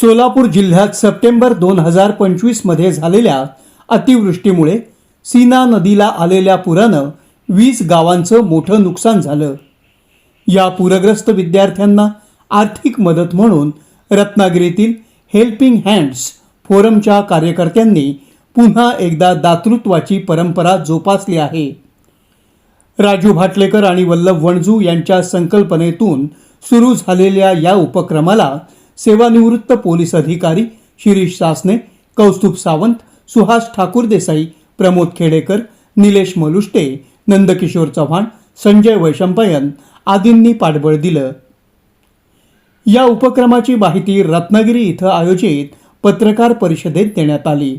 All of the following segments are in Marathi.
सोलापूर जिल्ह्यात सप्टेंबर दोन हजार पंचवीसमध्ये झालेल्या अतिवृष्टीमुळे सीना नदीला आलेल्या पुरानं वीस गावांचं मोठं नुकसान झालं. या पूरग्रस्त विद्यार्थ्यांना आर्थिक मदत म्हणून रत्नागिरीतील हेल्पिंग हँड्स फोरमच्या कार्यकर्त्यांनी पुन्हा एकदा दातृत्वाची परंपरा जोपासली आहे. राजू भाटलेकर आणि वल्लभ वणजू यांच्या संकल्पनेतून सुरू झालेल्या या उपक्रमाला सेवानिवृत्त पोलीस अधिकारी शिरीष सासने कौस्तुभ सावंत सुहास ठाकूर देसाई प्रमोद खेडेकर निलेश मलुष्टे नंदकिशोर चव्हाण संजय वैशंपायन आदींनी पाठबळ दिलं. या उपक्रमाची माहिती रत्नागिरी इथं आयोजित पत्रकार परिषदेत देण्यात आली.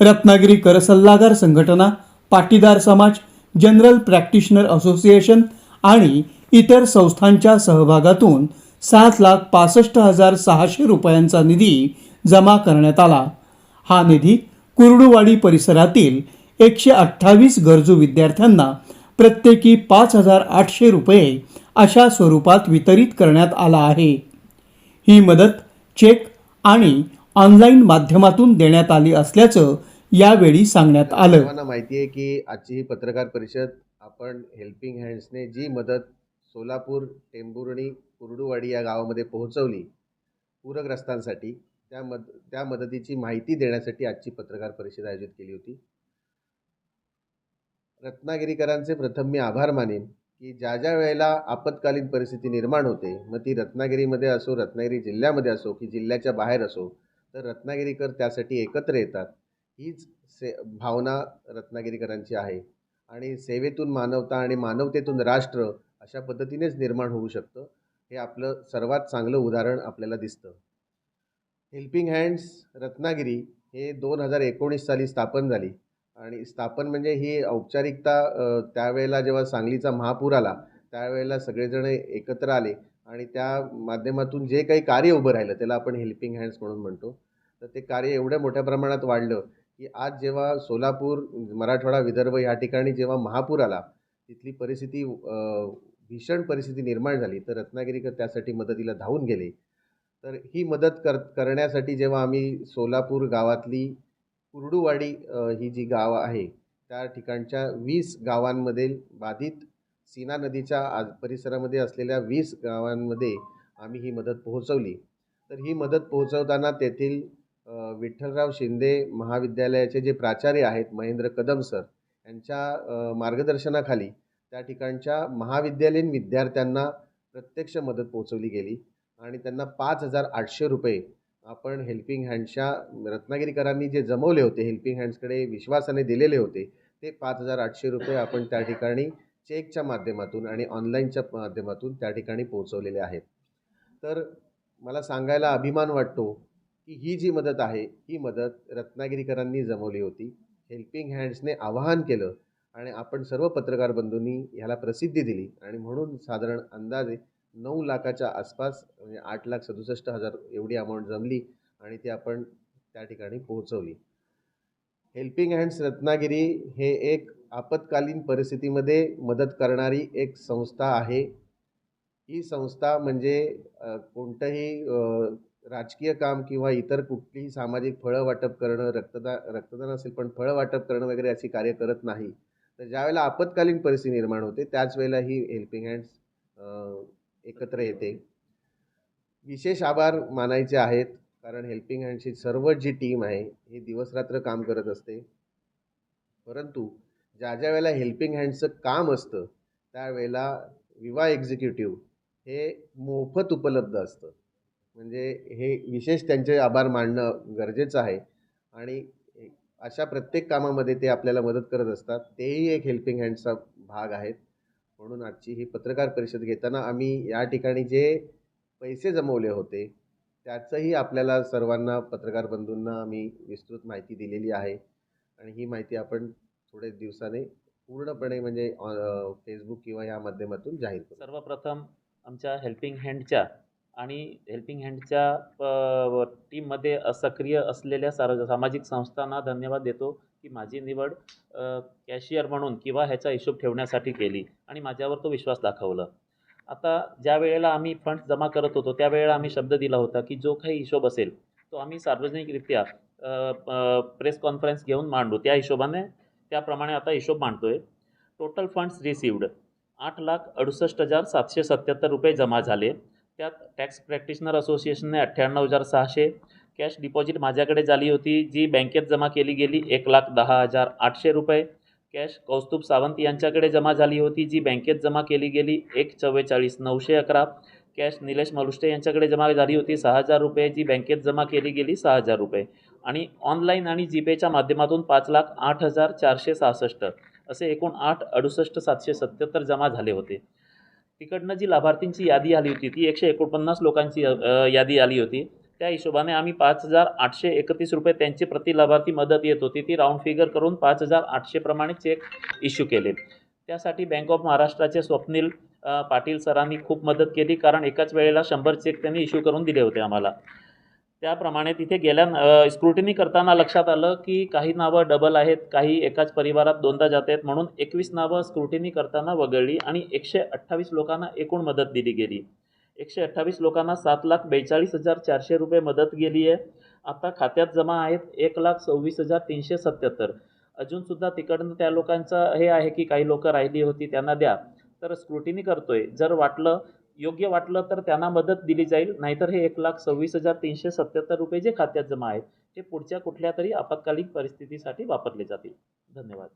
रत्नागिरी कर सल्लागार संघटना पाटीदार समाज जनरल प्रॅक्टिशनर असोसिएशन आणि इतर संस्थांच्या सहभागातून सात लाख पासष्ट हजार सहाशे रुपयांचा निधी जमा करण्यात आला. हा निधी कुर्डुवाडी परिसरातील एकशे अठ्ठावीस गरजू विद्यार्थ्यांना प्रत्येकी पाच हजार आठशे रुपये अशा स्वरूपात वितरित करण्यात आला आहे. ही मदत चेक आणि ऑनलाईन माध्यमातून देण्यात आली असल्याचं यावेळी सांगण्यात आलं. मला माहिती आहे की आजची ही पत्रकार परिषद आपण हेल्पिंग हँड्सने जी मदत सोलापूर टेंभुर्णी कुर्डुवाडी या गावामध्ये पोहोचवली पूरग्रस्तांसाठी. त्या मद त्या मदतीची माहिती देण्यासाठी आजची पत्रकार परिषद आयोजित केली होती. रत्नागिरीकरांचे प्रथम मी आभार मानेन की ज्या ज्या वेळेला आपत्कालीन परिस्थिती निर्माण होते मग ती रत्नागिरीमध्ये असो रत्नागिरी जिल्ह्यामध्ये असो की जिल्ह्याच्या बाहेर असो तर रत्नागिरीकर त्यासाठी एकत्र येतात. हीच से भावना रत्नागिरीकरांची आहे. आणि सेवेतून मानवता आणि मानवतेतून राष्ट्र अशा पद्धतीनेच निर्माण होऊ शकतं. हे आपलं सर्वात चांगलं उदाहरण आपल्याला दिसतं. हेल्पिंग हँड्स रत्नागिरी हे दोन हजार एकोणीस साली स्थापन झाली. आणि स्थापन म्हणजे ही औपचारिकता त्यावेळेला जेव्हा सांगलीचा महापूर आला त्यावेळेला सगळेजण एकत्र आले. आणि त्या माध्यमातून जे काही कार्य उभं राहिलं त्याला आपण हेल्पिंग हँड्स म्हणून म्हणतो. तर ते कार्य एवढ्या मोठ्या प्रमाणात वाढलं की आज जेव्हा सोलापूर मराठवाडा विदर्भ या ठिकाणी जेव्हा महापूर आला तिथली परिस्थिती भीषण परिस्थिती निर्माण झाली तर रत्नागिरीकर त्यासाठी मदतीला धावून गेले. तर ही मदत कर करण्यासाठी जेव्हा आम्ही सोलापूर गावातली कुर्डूवाडी ही जी गाव आहे त्या ठिकाणच्या वीस गावांमधील बाधित सीना नदीच्या आज परिसरामध्ये असलेल्या वीस गावांमध्ये आम्ही ही मदत पोहोचवली. तर ही मदत पोहोचवताना तेथील विठ्ठलराव शिंदे महाविद्यालयाचे जे प्राचार्य आहेत महेंद्र कदम सर यांच्या मार्गदर्शनाखाली त्या ठिकाणच्या महाविद्यालयीन विद्यार्थ्यांना प्रत्यक्ष मदत पोहोचवली गेली. आणि त्यांना पाच हजार आठशे रुपये आपण हेल्पिंग हँड्सच्या रत्नागिरीकरांनी जे जमवले होते हेल्पिंग हँड्सकडे विश्वासाने दिलेले होते ते पाच हजार आठशे रुपये आपण त्या ठिकाणी चेकच्या माध्यमातून आणि ऑनलाईनच्या माध्यमातून त्या ठिकाणी पोहोचवलेले आहेत. तर मला सांगायला अभिमान वाटतो की ही जी मदत आहे ही मदत रत्नागिरीकरांनी जमवली होती. हेल्पिंग हँड्सने आवाहन केलं आणि आपण सर्व पत्रकार बंधूंनी ह्याला प्रसिद्धी दिली. आणि म्हणून साधारण अंदाजे नऊ लाखाच्या आसपास म्हणजे आठ लाख सदुसष्ट हजार एवढी अमाऊंट जमली आणि ती आपण त्या ठिकाणी पोहोचवली. हेल्पिंग हँड्स रत्नागिरी हे एक आपत्कालीन परिस्थितीमध्ये मदत करणारी एक संस्था आहे. ही संस्था म्हणजे कोणतंही राजकीय काम किंवा इतर कुठलीही सामाजिक फळं वाटप करणं रक्तदान रक्तदान असेल पण फळं वाटप करणं वगैरे अशी कार्य करत नाही. तर ज्यावेळेला आपत्कालीन परिस्थिती निर्माण होते त्याच वेळेला ही हेल्पिंग हँड्स एकत्र येते. विशेष आभार मानायचे आहेत कारण हेल्पिंग हँडची सर्व जी टीम आहे हे दिवसरात्र काम करत असते. परंतु ज्या ज्या वेळेला हेल्पिंग हँडचं काम असतं त्यावेळेला विवा एक्झिक्युटिव्ह हे मोफत उपलब्ध असतं. म्हणजे हे विशेष त्यांचे आभार मानणं गरजेचं आहे. आणि अशा प्रत्येक कामामध्ये ते आपल्याला मदत करत असतात. तेही एक हेल्पिंग हँडचा भाग आहेत. म्हणून आजची ही पत्रकार परिषद घेताना आम्ही या ठिकाणी जे पैसे जमवले होते त्याचंही आपल्याला सर्वांना पत्रकार बंधूंना आम्ही विस्तृत माहिती दिलेली आहे. आणि ही माहिती आपण थोडे दिवसाने पूर्णपणे म्हणजे फेसबुक किंवा या माध्यमातून जाहीर करू. सर्वप्रथम आमच्या हेल्पिंग हँडच्या आणि हेल्पिंग हँडच्या टीममध्ये सक्रिय असलेल्या सार सामाजिक संस्थांना धन्यवाद देतो की माझी निवड कॅशियर म्हणून किंवा ह्याचा हिशोब ठेवण्यासाठी केली आणि माझ्यावर तो विश्वास दाखवला. आता ज्या वेळेला आम्ही फंड जमा करत होतो त्यावेळेला आम्ही शब्द दिला होता की जो काही हिशोब असेल तो आम्ही सार्वजनिकरित्या प्रेस कॉन्फरन्स घेऊन मांडू. त्या हिशोबाने त्याप्रमाणे आता हिशोब मांडतो आहे टोटल फंड्स रिसिवड आठ लाख अडुसष्ट हजार सातशे सत्याहत्तर रुपये जमा झाले. त्यात टॅक्स प्रॅक्टिशनर असोसिएशनने अठ्ठ्याण्णव हजार सहाशे कॅश डिपॉझिट माझ्याकडे झाली होती जी बँकेत जमा केली गेली एक लाख दहा हजार आठशे रुपये. कॅश कौस्तुभ सावंत यांच्याकडे जमा झाली होती जी बँकेत जमा केली गेली एक चव्वेचाळीस नऊशे अकरा. कॅश निलेश मलुष्टे यांच्याकडे जमा झाली होती सहा हजार रुपये जी बँकेत जमा केली गेली सहा हजार रुपये. आणि ऑनलाईन आणि जीपेच्या माध्यमातून पाच लाख आठ हजार चारशे सहासष्ट असे एकूण आठ अडुसष्ट सातशे सत्याहत्तर जमा झाले होते. तिकडनं जी लाभार्थींची यादी आली होती ती एकशे एकोणपन्नास लोकांची यादी आली होती. त्या हिशोबाने आम्ही पाच हजार आठशे एकतीस रुपये त्यांची प्रति लाभार्थी मदत येत होती. ती राऊंड फिगर करून पाच हजार आठशेप्रमाणे चेक इश्यू केले. त्यासाठी बँक ऑफ महाराष्ट्राचे स्वप्नील पाटील सरांनी खूप मदत केली कारण एकाच वेळेला शंभर चेक त्यांनी इश्यू करून दिले होते आम्हाला. त्याप्रमाणे तिथे गेल्या स्क्रुटिनी करताना लक्षात आलं की काही नावं डबल आहेत काही एकाच परिवारात दोनदा जात आहेत. म्हणून एकवीस नावं स्क्रुटिनी करताना वगळली आणि एकशे अठ्ठावीस लोकांना एकूण मदत दिली गेली. एकशे अठ्ठावीस लोकांना सात लाख बेचाळीस हजार चारशे रुपये मदत गेली आहे. आता खात्यात जमा आहेत एक लाख सव्वीस हजार तीनशे सत्याहत्तर. अजूनसुद्धा तिकडनं त्या लोकांचं हे आहे की काही लोकं राहिली होती त्यांना द्या. तर स्क्रुटिनी करतोय. जर वाटलं योग्य वाटलं तर त्यांना मदत दिली जाईल. नाहीतर हे एक लाख सव्वीस हजार तीनशे सत्याहत्तर रुपये जे खात्यात जमा आहेत ते पुढच्या कुठल्या तरी आपत्कालीन परिस्थितीसाठी वापरले जातील. धन्यवाद.